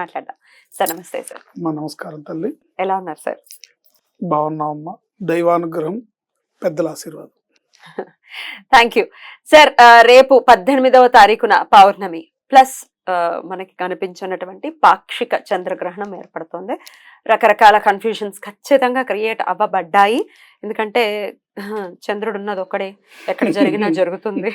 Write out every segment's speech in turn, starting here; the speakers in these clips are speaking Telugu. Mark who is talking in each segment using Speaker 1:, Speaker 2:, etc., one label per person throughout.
Speaker 1: మాట్లాడదాం. సార్ నమస్తే సార్.
Speaker 2: మా నమస్కారం తల్లి.
Speaker 1: ఎలా ఉన్నారు సార్?
Speaker 2: బాగున్నామమ్మా దైవానుగ్రహం పెద్దల ఆశీర్వాదం.
Speaker 1: థ్యాంక్ యూ సార్ రేపు పద్దెనిమిదవ తారీఖున పౌర్ణమి ప్లస్ మనకి కనిపించినటువంటి పాక్షిక చంద్రగ్రహణం ఏర్పడుతోంది. రకరకాల కన్ఫ్యూజన్స్ ఖచ్చితంగా క్రియేట్ అవ్వబడ్డాయి. ఎందుకంటే చంద్రుడు ఉన్నది ఒకడే ఎక్కడ జరిగినా జరుగుతుంది.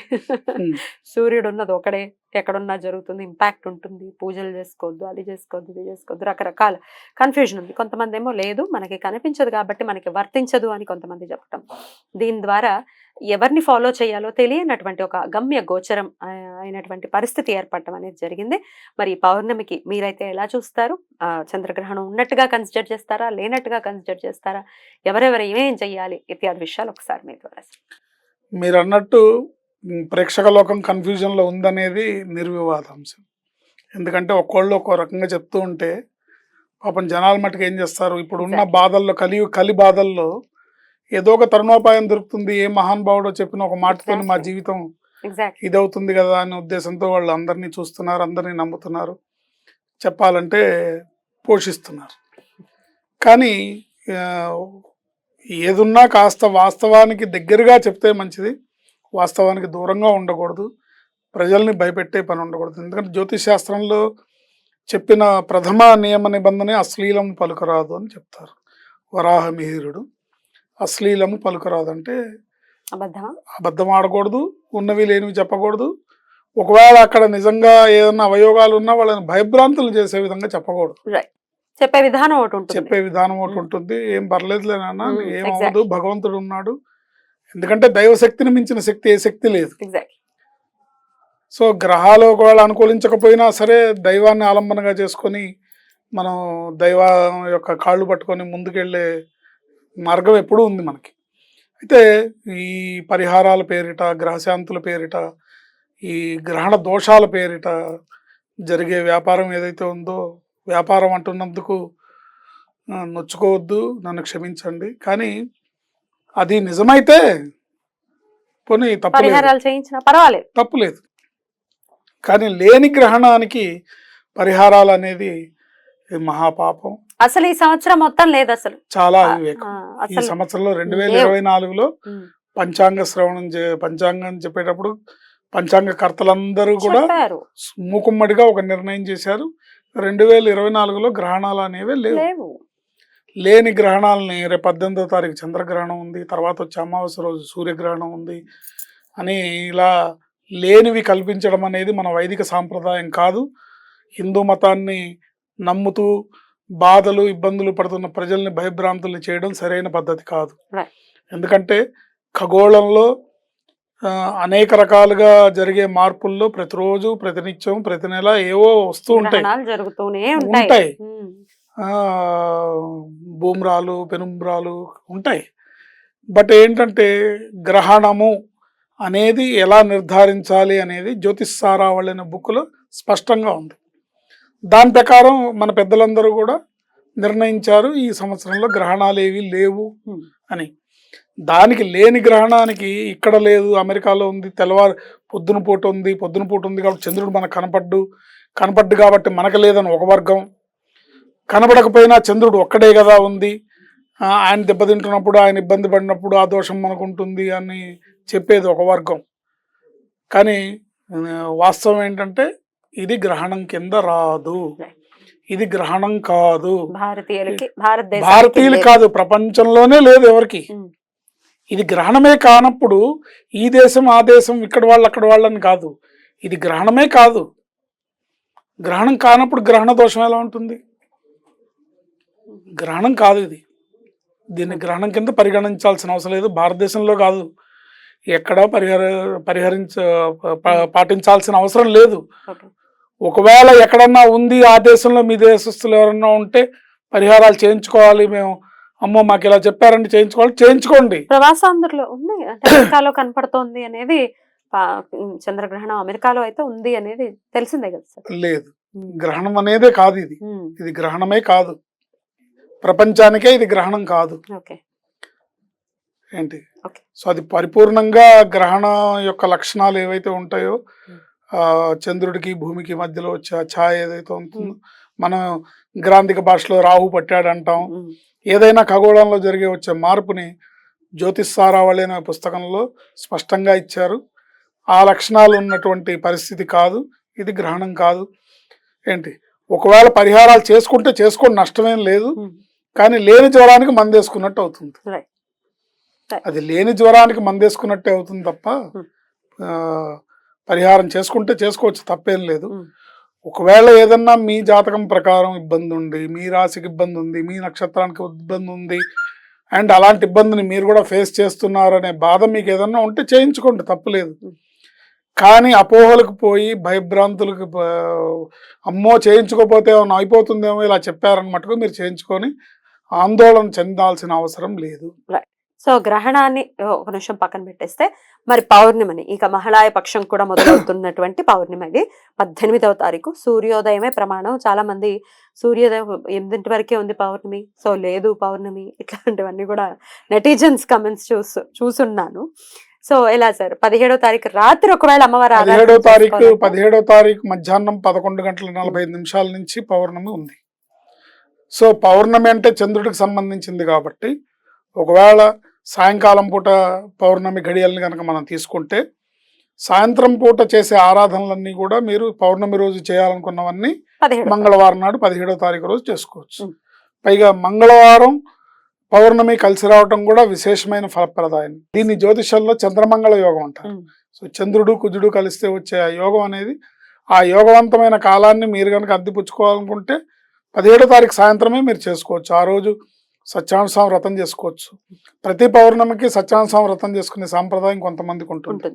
Speaker 1: సూర్యుడు ఉన్నది ఒకడే ఎక్కడున్నా జరుగుతుంది. ఇంపాక్ట్ ఉంటుంది. పూజలు చేసుకోవద్దు అది చేసుకోవద్దు ఇది చేసుకోవద్దు రకరకాల కన్ఫ్యూజన్ ఉంది. కొంతమంది ఏమో లేదు మనకి కనిపించదు కాబట్టి మనకి వర్తించదు అని కొంతమంది చెప్పటం. దీని ద్వారా ఎవరిని ఫాలో చేయాలో తెలియనటువంటి ఒక గమ్య గోచరం అయినటువంటి పరిస్థితి ఏర్పడటం అనేది జరిగింది. మరి ఈ పౌర్ణమికి మీరైతే ఎలా చూస్తారు? చంద్రగ్రహణం ఉన్నట్టుగా కన్సిడర్ చేస్తారా? లేనట్టుగా కన్సిడర్ చేస్తారా? ఎవరెవరు ఏమేం చెయ్యాలి ఇత్యాది విషయాలు ఒకసారి మీ ద్వారా
Speaker 2: మీరు అన్నట్టు ప్రేక్షక లోకం కన్ఫ్యూజన్లో ఉందనేది నిర్వివాదాంశం ఎందుకంటే ఒక్కోళ్ళు ఒక్కో రకంగా చెప్తూ ఉంటే పాపం జనాల మటుకు ఏం చేస్తారు? ఇప్పుడు ఉన్న. బాధల్లో కలి కలి బాధల్లో ఏదో ఒక తరుణోపాయం దొరుకుతుంది ఏ మహానుభావుడో చెప్పిన ఒక మాటతో మా. జీవితం ఇదవుతుంది కదా అనే ఉద్దేశంతో వాళ్ళు అందరినీ చూస్తున్నారు అందరినీ నమ్ముతున్నారు చెప్పాలంటే పోషిస్తున్నారు. కానీ ఏదున్నా కాస్త వాస్తవానికి దగ్గరగా చెప్తే మంచిది. వాస్తవానికి దూరంగా ఉండకూడదు. ప్రజల్ని భయపెట్టే పని ఉండకూడదు. ఎందుకంటే జ్యోతిష్ శాస్త్రంలో చెప్పిన ప్రథమ నియమ నిబంధనే అశ్లీలం పలుకరాదు అని చెప్తారు. వరాహమిహిరుడు అశ్లీలము పలుకరాదు అంటే అబద్ధం ఆడకూడదు. ఉన్నవి లేనివి చెప్పకూడదు. ఒకవేళ అక్కడ నిజంగా ఏదైనా అవయోగాలు ఉన్నా వాళ్ళని భయభ్రాంతులు చేసే విధంగా చెప్పకూడదు.
Speaker 1: చెప్పే విధానం ఒకటి ఉంటుంది.
Speaker 2: చెప్పే విధానం ఒకటి ఉంటుంది. ఏం పర్లేదులేనన్నా
Speaker 1: Mm,
Speaker 2: ఏమవ్వదు భగవంతుడు ఉన్నాడు. ఎందుకంటే దైవశక్తిని మించిన శక్తి ఏ శక్తి లేదు. సో గ్రహాలు ఒకవేళ అనుకూలించకపోయినా సరే దైవాన్ని ఆలంబనగా చేసుకొని మనం దైవ యొక్క కాళ్ళు పట్టుకొని ముందుకెళ్ళే మార్గం ఎప్పుడూ ఉంది మనకి. అయితే ఈ పరిహారాల పేరిట గ్రహశాంతుల పేరిట ఈ గ్రహణ దోషాల పేరిట జరిగే వ్యాపారం ఏదైతే ఉందో వ్యాపారం అంటున్నందుకు నొచ్చుకోవద్దు నన్ను క్షమించండి. కానీ అది నిజమైతే పోనీ
Speaker 1: చేయించినా పర్వాలేదు.
Speaker 2: తప్పు లేదు. కానీ లేని గ్రహణానికి పరిహారాలు అనేది మహాపాపం.
Speaker 1: అసలు ఈ సంవత్సరం మొత్తం లేదు అసలు.
Speaker 2: చాలా వివేకం. ఈ సంవత్సరంలో రెండు వేల. ఇరవై నాలుగులో పంచాంగ శ్రవణం పంచాంగం చెప్పేటప్పుడు పంచాంగ కర్తలందరూ కూడా మూకుమ్మడిగా ఒక నిర్ణయం చేశారు. రెండు వేల ఇరవై నాలుగులో గ్రహణాలు అనేవి లేవు. లేని గ్రహణాలని రేపు పద్దెనిమిదో తారీఖు చంద్రగ్రహణం ఉంది తర్వాత వచ్చే అమావాస్య రోజు సూర్యగ్రహణం ఉంది అని ఇలా లేనివి కల్పించడం అనేది మన వైదిక సాంప్రదాయం కాదు. హిందూ మతాన్ని నమ్ముతూ బాధలు ఇబ్బందులు పడుతున్న ప్రజల్ని భయభ్రాంతులు చేయడం సరైన పద్ధతి కాదు. ఎందుకంటే ఖగోళంలో అనేక రకాలుగా జరిగే మార్పుల్లో ప్రతిరోజు ప్రతినిత్యం ప్రతి నెల ఏవో వస్తూ ఉంటాయి.
Speaker 1: ఉంటాయి.
Speaker 2: భూమ్రాలు పెనుమ్రాలు ఉంటాయి. బట్ ఏంటంటే గ్రహణము అనేది ఎలా నిర్ధారించాలి అనేది జ్యోతిష్ సారావళి అనే బుక్లో స్పష్టంగా ఉంది. దాని ప్రకారం మన పెద్దలందరూ కూడా నిర్ణయించారు ఈ సంవత్సరంలో గ్రహణాలు ఏవి లేవు. అని. దానికి లేని గ్రహణానికి ఇక్కడ లేదు అమెరికాలో ఉంది తెల్లవారు పొద్దున పూట ఉంది పొద్దున పూట ఉంది కాబట్టి చంద్రుడు మనకు కనపడ్డు కనపడ్డు కాబట్టి మనకు లేదని ఒక వర్గం. కనబడకపోయినా చంద్రుడు ఒక్కడే కదా ఉంది. ఆయన దెబ్బతింటున్నప్పుడు ఆయన ఇబ్బంది పడినప్పుడు ఆ దోషం మనకు ఉంటుంది అని చెప్పేది ఒక వర్గం. కానీ వాస్తవం ఏంటంటే ఇది గ్రహణం కింద రాదు. ఇది గ్రహణం కాదు.
Speaker 1: భారతీయులకి
Speaker 2: భారతీయులు కాదు ప్రపంచంలోనే లేదు ఎవరికి. ఇది గ్రహణమే కానప్పుడు ఈ దేశం ఆ దేశం ఇక్కడ వాళ్ళు అక్కడ వాళ్ళని కాదు. ఇది గ్రహణమే కాదు. గ్రహణం కానప్పుడు గ్రహణ దోషం ఎలా ఉంటుంది? గ్రహణం కాదు ఇది. దీన్ని గ్రహణం కింద పరిగణించాల్సిన అవసరం లేదు. భారతదేశంలో కాదు. ఎక్కడ పరిహర పరిహరించ పాటించాల్సిన అవసరం లేదు. ఒకవేళ ఎక్కడన్నా ఉంది ఆ దేశంలో మీ దేశస్తులు ఎవరన్నా ఉంటే పరిహారాలు చేయించుకోవాలి మేము. అమ్మో మాకు ఇలా చెప్పారంటే చేయించుకోవాలి. చేయించుకోండి.
Speaker 1: ప్రవాసాంధ్రులో ఉంది. అంటే అమెరికాలో కనపడుతోంది అనేది చంద్రగ్రహణం అమెరికాలో అయితే ఉంది అనేది తెలిసిందే కదా సార్.
Speaker 2: లేదు. గ్రహణం అనేదే కాదు ఇది. ఇది గ్రహణమే కాదు. ప్రపంచానికే ఇది గ్రహణం కాదు.
Speaker 1: ఓకే.
Speaker 2: ఏంటి. సో అది పరిపూర్ణంగా గ్రహణం యొక్క లక్షణాలు ఏవైతే ఉంటాయో. ఆ చంద్రుడికి భూమికి మధ్యలో ఛాయ ఏదైతే ఉంటుందో మనం గ్రాంధిక భాషలో రాహు పట్టాడు అంటాం ఏదైనా ఖగోళంలో జరిగే వచ్చే మార్పుని జ్యోతిష్ సారావళి అనే పుస్తకంలో స్పష్టంగా ఇచ్చారు. ఆ లక్షణాలు ఉన్నటువంటి పరిస్థితి కాదు ఇది గ్రహణం కాదు. ఏంటి? ఒకవేళ పరిహారాలు చేసుకుంటే చేసుకోండి నష్టమేం లేదు. కానీ లేని జ్వరానికి మందేసుకున్నట్టు అవుతుంది. అది లేని జ్వరానికి మందేసుకున్నట్టే అవుతుంది తప్ప పరిహారం చేసుకుంటే చేసుకోవచ్చు తప్పేం లేదు. ఒకవేళ ఏదన్నా మీ జాతకం ప్రకారం ఇబ్బంది ఉంది మీ రాశికి ఇబ్బంది ఉంది మీ నక్షత్రానికి ఇబ్బంది ఉంది అండ్ అలాంటి ఇబ్బందిని మీరు కూడా ఫేస్ చేస్తున్నారనే బాధ మీకు ఏదన్నా ఉంటే చేయించుకోండి తప్పులేదు. కానీ అపోహలకు పోయి భయభ్రాంతులకు అమ్మో చేయించుకోకపోతే ఏమైనా అయిపోతుందేమో ఇలా చెప్పారని మటుకు మీరు చేయించుకొని ఆందోళన చెందాల్సిన అవసరం లేదు.
Speaker 1: సో గ్రహణాన్ని ఒక నిమిషం పక్కన పెట్టేస్తే మరి పౌర్ణమిని ఇక మహిళాయ పక్షం కూడా మొదలవుతున్నటువంటి పౌర్ణమి అది పద్దెనిమిదవ తారీఖు సూర్యోదయమే ప్రమాణం. చాలా మంది సూర్యోదయం ఎనిమిదింటి వరకే ఉంది పౌర్ణమి. సో లేదు పౌర్ణమి ఇట్లాంటివన్నీ కూడా నెటిజన్స్ కమెంట్స్ చూసు చూసున్నాను. సో ఎలా సార్? పదిహేడో తారీఖు రాత్రి ఒకవేళ అమ్మవారి
Speaker 2: పదిహేడో తారీఖు పదిహేడో తారీఖు మధ్యాహ్నం పదకొండు గంటల నలభై ఐదు నిమిషాల నుంచి పౌర్ణమి ఉంది. సో పౌర్ణమి అంటే చంద్రుడికి సంబంధించింది కాబట్టి ఒకవేళ సాయంకాలం పూట పౌర్ణమి గడియల్ని కనుక మనం తీసుకుంటే సాయంత్రం పూట చేసే ఆరాధనలన్నీ కూడా మీరు పౌర్ణమి రోజు చేయాలనుకున్నవన్నీ మంగళవారం నాడు పదిహేడో తారీఖు రోజు చేసుకోవచ్చు. పైగా మంగళవారం పౌర్ణమి కలిసి రావటం కూడా విశేషమైన ఫలప్రదాయం దీన్ని జ్యోతిషంలో చంద్రమంగళ యోగం అంటారు. సో చంద్రుడు కుజుడు కలిస్తే వచ్చే ఆ యోగం అనేది ఆ యోగవంతమైన కాలాన్ని మీరు కనుక అద్దిపుచ్చుకోవాలనుకుంటే పదిహేడో తారీఖు సాయంత్రమే మీరు చేసుకోవచ్చు ఆ రోజు సత్యాంశం వ్రతం చేసుకోవచ్చు. ప్రతి పౌర్ణమికి సత్యాంశం వ్రతం చేసుకునే సాంప్రదాయం కొంతమందికి ఉంటుంది.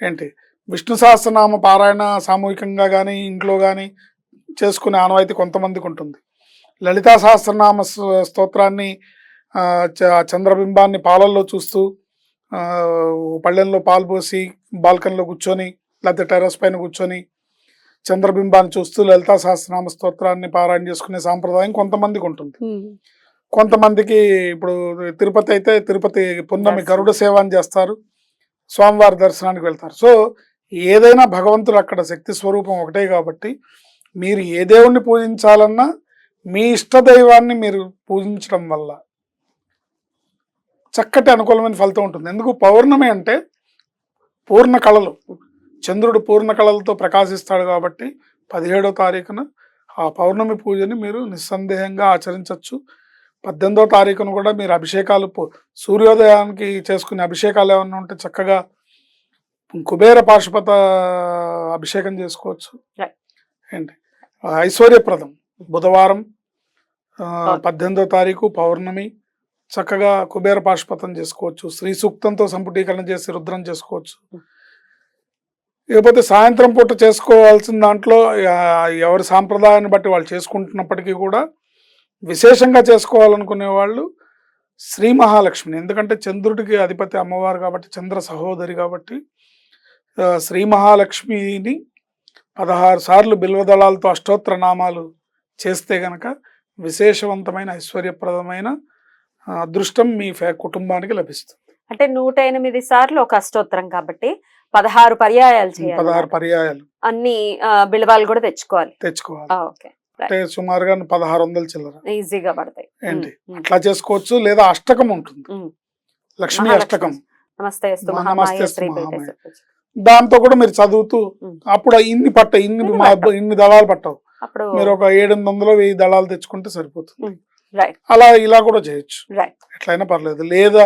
Speaker 2: ఏంటి? విష్ణు సహస్రనామ పారాయణ సామూహికంగా కానీ ఇంట్లో కానీ చేసుకునే ఆనవాయితీ కొంతమందికి ఉంటుంది. లలితా సహస్రనామ స్తోత్రాన్ని చంద్రబింబాన్ని పాలల్లో చూస్తూ పళ్ళెంలో పాలు పోసి బాల్కనీలో కూర్చొని లేకపోతే టెర్రస్ పైన కూర్చొని చంద్రబింబాన్ని చూస్తూ లలితా సహస్రనామ స్తోత్రాన్ని పారాయణ చేసుకునే సాంప్రదాయం కొంతమందికి ఉంటుంది. కొంతమందికి ఇప్పుడు తిరుపతి అయితే తిరుపతి పున్నమి. గరుడ సేవ అని చేస్తారు స్వామివారి దర్శనానికి వెళ్తారు. సో ఏదైనా భగవంతుడు అక్కడ శక్తి స్వరూపం ఒకటే కాబట్టి మీరు ఏ దేవుణ్ణి పూజించాలన్నా మీ ఇష్ట దైవాన్ని మీరు పూజించడం వల్ల చక్కటి అనుకూలమైన ఫలితం ఉంటుంది. ఎందుకు? పౌర్ణమి అంటే పూర్ణ కళలు. చంద్రుడు పూర్ణ కళలతో ప్రకాశిస్తాడు కాబట్టి పదిహేడో తారీఖున ఆ పౌర్ణమి పూజని మీరు నిస్సందేహంగా ఆచరించవచ్చు పద్దెనిమిదో తారీఖున కూడా మీరు అభిషేకాలు సూర్యోదయానికి చేసుకునే అభిషేకాలు ఏమన్నా ఉంటే చక్కగా కుబేర పాశుపత అభిషేకం చేసుకోవచ్చు. ఏంటి? ఐశ్వర్యప్రదం. బుధవారం. పద్దెనిమిదో తారీఖు పౌర్ణమి చక్కగా కుబేర పాశుపతం చేసుకోవచ్చు. శ్రీ సూక్తంతో సంపుటీకరణ చేసి రుద్రం చేసుకోవచ్చు. ఇకపోతే సాయంత్రం పూట చేసుకోవాల్సిన దాంట్లో ఎవరి సాంప్రదాయాన్ని బట్టి వాళ్ళు చేసుకుంటున్నప్పటికీ కూడా విశేషంగా చేసుకోవాలనుకునే వాళ్ళు శ్రీ మహాలక్ష్మిని. ఎందుకంటే చంద్రుడికి అధిపతి అమ్మవారు కాబట్టి చంద్ర సహోదరి కాబట్టి శ్రీ మహాలక్ష్మిని పదహారు సార్లు బిల్వదళాలతో అష్టోత్తర నామాలు చేస్తే గనక విశేషవంతమైన ఐశ్వర్యప్రదమైన అదృష్టం మీ కుటుంబానికి లభిస్తుంది.
Speaker 1: అంటే నూట ఎనిమిది సార్లు ఒక అష్టోత్తరం కాబట్టి పదహారు పర్యాయాలు
Speaker 2: పదహారు పర్యాయాలు.
Speaker 1: అన్ని ఆ, బిళవాలు కూడా తెచ్చుకోవాలి.
Speaker 2: తెచ్చుకోవాలి.
Speaker 1: ఓకే.
Speaker 2: అంటే సుమారుగా పదహారు వందల చిల్లర.
Speaker 1: ఈజీగా పడతాయి.
Speaker 2: ఏంటి? అట్లా చేసుకోవచ్చు లేదా అష్టకం ఉంటుంది. లక్ష్మీ. అష్టకం.
Speaker 1: నమస్తే
Speaker 2: నమస్తే. దాంతో కూడా మీరు చదువుతూ. అప్పుడు ఇన్ని పట్ట ఇన్ని
Speaker 1: ఇన్ని
Speaker 2: దళాలు పట్టవు. మీరు ఒక ఏడెనిమిది వందలు వెయ్యి దళాలు తెచ్చుకుంటే సరిపోతుంది. అలా ఇలా కూడా చేయొచ్చు. ఎట్లయినా పర్లేదు. లేదా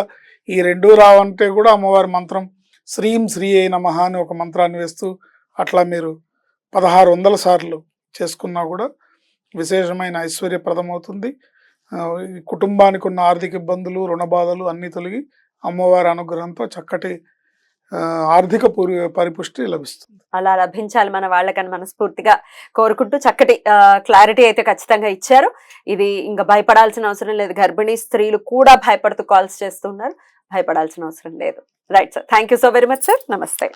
Speaker 2: ఈ రెండు రావంటే కూడా అమ్మవారి మంత్రం శ్రీం శ్రీ అయి నమః అని ఒక మంత్రాన్ని వేస్తూ అట్లా మీరు పదహారు వందల సార్లు చేసుకున్నా కూడా విశేషమైన ఐశ్వర్యప్రదం అవుతుంది ఆ, ఈ కుటుంబానికి ఉన్న ఆర్థిక ఇబ్బందులు రుణ బాధలు అన్నీ తొలగి అమ్మవారి అనుగ్రహంతో చక్కటి ఆర్థిక పూరి- పరిపుష్టి లభిస్తుంది.
Speaker 1: అలా లభించాలి మన వాళ్ళకని మనస్ఫూర్తిగా కోరుకుంటూ చక్కటి క్లారిటీ అయితే ఖచ్చితంగా ఇచ్చారు. ఇది ఇంకా భయపడాల్సిన అవసరం లేదు. గర్భిణీ స్త్రీలు కూడా భయపడుతూ కాల్స్ చేస్తున్నారు భయపడాల్సిన అవసరం లేదు. Right sir. Thank you so very much sir. నమస్తే.